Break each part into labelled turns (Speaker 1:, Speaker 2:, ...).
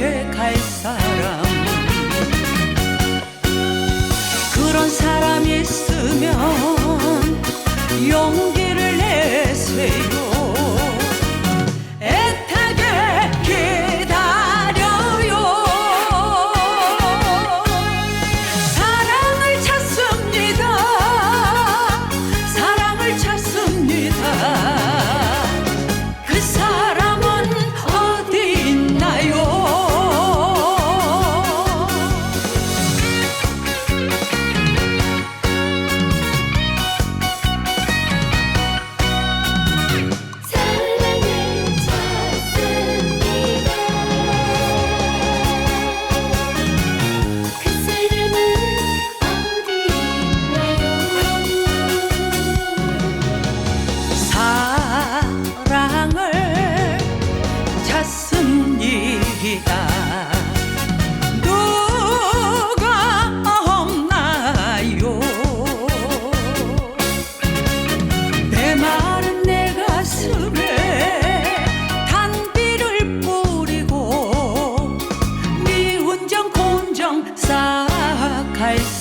Speaker 1: 함께 갈 사람. 그런 사람이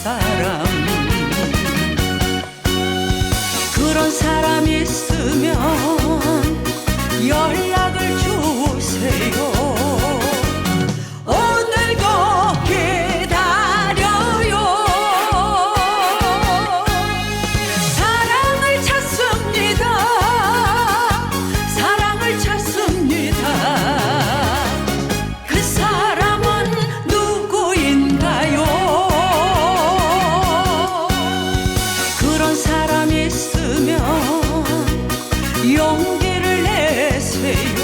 Speaker 1: passar. 용기를 내세요.